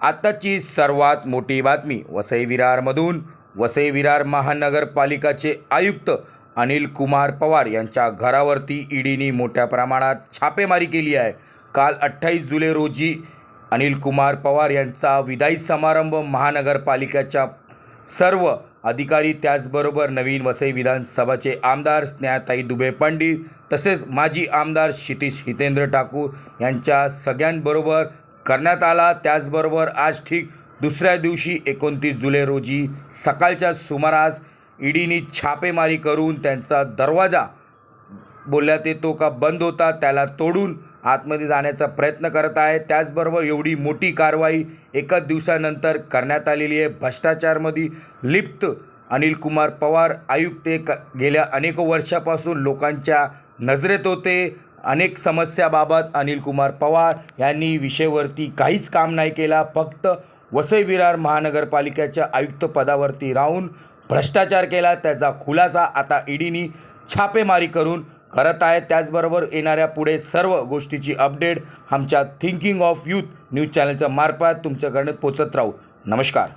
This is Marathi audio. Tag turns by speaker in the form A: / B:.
A: आत्ताची सर्वात मोठी बातमी वसई विरारमधून वसई विरार महानगरपालिकाचे आयुक्त अनिल कुमार पवार यांच्या घरावरती ईडीने मोठ्या प्रमाणात छापेमारी केली आहे. काल अठ्ठावीस जुलै रोजी अनिल कुमार पवार यांचा विदाई समारंभ महानगरपालिकेच्या सर्व अधिकारी त्याचबरोबर नवीन वसई विधानसभाचे आमदार स्नेहाताई दुबे पंडित तसेच माजी आमदार क्षितिश हितेंद्र ठाकूर यांच्या सगळ्यांबरोबर करण्यात आला. त्याचबरोबर आज ठीक दुसऱ्या दिवशी एकोणतीस जुलै रोजी सकाळच्या सुमारास ईडीने छापेमारी करून त्यांचा दरवाजा बोलण्यात येतो का बंद होता त्याला तोडून आतमध्ये जाण्याचा प्रयत्न करत आहे. त्याचबरोबर एवढी मोठी कारवाई एकाच दिवसानंतर करण्यात आलेली आहे. भ्रष्टाचारमध्ये लिप्त अनिल कुमार पवार आयुक्त क गेल्या अनेक वर्षापासून लोकांच्या नजरेत होते. अनेक समस्याबाबत अनिल कुमार पवार यांनी विषयवरती काहीच काम नाही केला. फक्त वसई विरार महानगरपालिकेच्या आयुक्तपदावरती राहून भ्रष्टाचार केला. त्याचा खुलासा आता ईडीनी छापेमारी करून करत आहे. त्याचबरोबर येणाऱ्या पुढे सर्व गोष्टीची अपडेट आमच्या थिंकिंग ऑफ यूथ न्यूज चॅनलच्या मार्फत तुमच्याकडे पोचत राहू. नमस्कार.